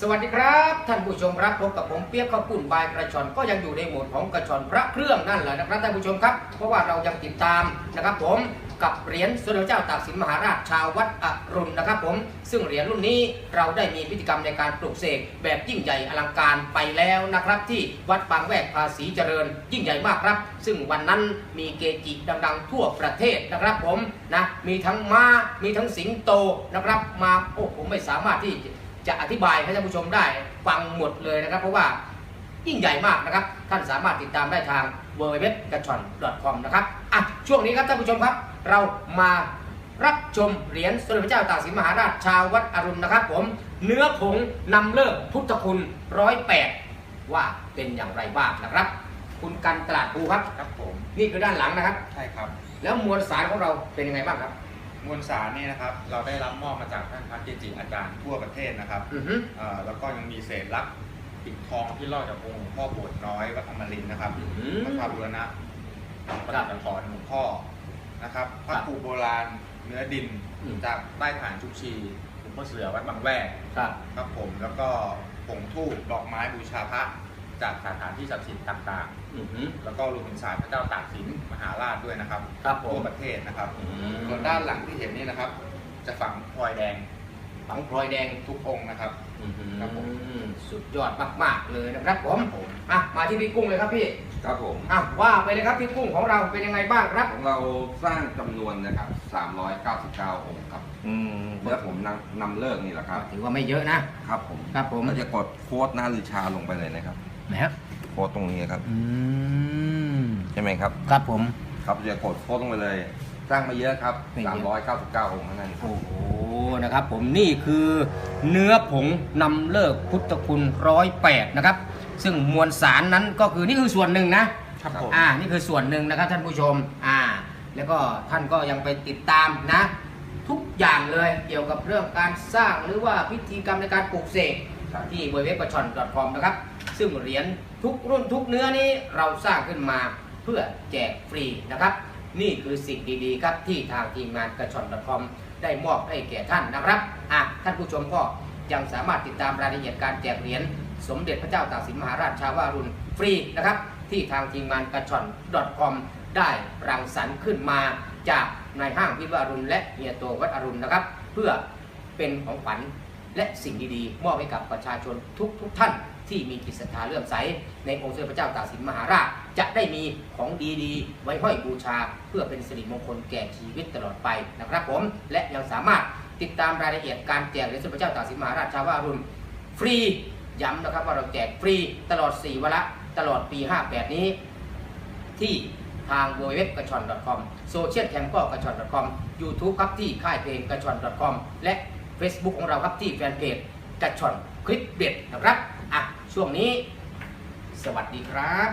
สวัสดีครับ ท่านผู้ชมครับพบกับผมเปียกข้าวปุ้นบายกระชอนก็ยังอยู่ในโหมดของกระชอนพระเครื่องนั่นแหละนะครับท่านผู้ชมครับ เพราะว่าเรายังติดตามนะครับผมกับเหรียญสมเด็จพรเจ้าตากสินมหาราชชาววัดอรุณนะครับผมซึ่งเหรียญรุ่นนี้เราได้มีพิธีกรรมในการปลูกเสกแบบยิ่งใหญ่อลังการไปแล้วนะครับ ที่วัดบางแวกภาษีเจริญ ยิ่งใหญ่มากครับ ซึ่งวันนั้นมีเกจิดังๆ ทั่วประเทศนะครับผมนะมีทั้งม้ามีทั้งสิงโตนะครับมาโอ้ผมไม่สามารถที่ จะอธิบายให้ท่านผู้ชมได้ฟังหมดเลยนะครับ เพราะว่ายิ่งใหญ่มากนะครับ ท่านสามารถติดตามได้ทาง w w w g a c h o n c o m นะครับอะช่วงนี้ครับท่านผู้ชมครับ เรามารับชมเหรียญสมเด็จพระเจ้าตากสินมหาราชชาววัดอรุณนะครับ ผมเนื้อผงนำเลิกพุทธคุณร้อยแปดว่าเป็นอย่างไรบ้างนะครับ คุณกันตลาดภูครับ ครับผม นี่คือด้านหลังนะครับ ใช่ครับ แล้วมวลสารของเราเป็นยังไงบ้างครับ มวลสารนี่นะครับเราได้รับมอบมาจากท่านพระเกจิอาจารย์ทั่วประเทศนะครับอือฮึ เอ่อแล้วก็ยังมีเศษลักษณ์ปิดทองที่รอดจากองค์หลวงพ่อโบสถ์น้อยวัดอมรินทร์นะครับอืพระมธาตุบูรณะประดิษฐานหลวงพ่อนะครับพระปูโบราณเนื้อดินอืม จากใต้ฐานชุกชีหลวงพ่อเสือวัดบางแวก ครับ ครับผมแล้วก็ผงทูบดอกไม้บูชาพระ จากสถานที่ศักดิ์สิทธิ์ต่างอือฮึ ๆ แล้วก็รวมถึงสารพระเจ้าตากสินมหาราชด้วยนะครับครับผม ทั่วประเทศนะครับ อืม ส่วนด้านหลังที่เห็นนี่นะครับ จะฝังพลอยแดง ฝังพลอยแดงทุกองค์นะครับ ครับผมอืมสุดยอดมาก ๆ เลยนะครับผมครับผมอะมาที่พี่กุ้งเลยครับพี่ครับผมอะว่าไปเลยครับพี่กุ้งของเราเป็นยังไงบ้างครับ ของเราสร้างจำนวนนะครับ399 องค์ครับอืมเนื้อผมนำนำเลิกนี่แหละครับ ถือว่าไม่เยอะนะครับผมครับผมเราจะกดโค้ดหน้าลือชาลงไปเลยนะครับไหนฮะโค้ดตรงนี้ครับอืมใช่ไหมครับ ครับผม ครับจะกดโค้ดลงไปเลย สร้างมาเยอะครับไม่เยอะ399 องค์เท่านั้นครับโอ้โห นะครับผมนี่คือเนื้อผงนำเลิกพุทธคุณร้อยแปดนะครับ ซึ่งมวลสารนั้นก็คือนี่คือส่วนหนึ่งนะครับผมอ่านี่คือส่วนหนึ่งนะครับท่านผู้ชมอ่าแล้วก็ท่านก็ยังไปติดตามนะ ทุกอย่างเลยเกี่ยวกับเรื่องการสร้างหรือว่าพิธีกรรมในการปลูกเสกครับที่เว็บประชอน .com นะครับ ซึ่งเหรียญทุกรุ่นทุกเนื้อนี้เราสร้างขึ้นมาเพื่อแจกฟรีนะครับ นี่คือสิ่งดีๆ ครับที่ทางทีมงานกระชอน .com ได้มอบให้แก่ท่านนะครับอะท่านผู้ชมก็ยังสามารถติดตามรายละเอียดการแจกเหรียญสมเด็จพระเจ้าตากสินมหาราชชาวารุณฟรีนะครับที่ทางทีมงานกระชอน .com ได้รังสรรค์ขึ้นมาจากในายห้างวิวารุณและเฮียโตวัดอรุณนะครับ เพื่อเป็นของขวัญ และสิ่งดีๆ มอบให้กับประชาชนทุกๆท่านที่มีจิตศรัทธาเลื่อมใส ในองค์สมเด็จพระเจ้าตากสินมหาราช จะได้มีของดีๆ ไว้ห้อยบูชา เพื่อเป็นสิริมงคลแก่ชีวิตตลอดไปนะครับผม และยังสามารถติดตามรายละเอียดการแจกเหรียญสมเด็จพระเจ้าตากสินมหาราชชาวารุณฟรีย้ำนะครับว่าเราแจกฟรีตลอด 4วาระตลอดปี 58 นี้ ที่ทาง w w w กระชอน .com โซเชียลแคมก็กระชอน .com YouTube ครับที่ค่ายเพลงกระชอน .com และ Facebook ของเราครับที่แฟนเพจกระชอนคลิปเด็ดนะครับอะช่วงนี้ สวัสดีครับ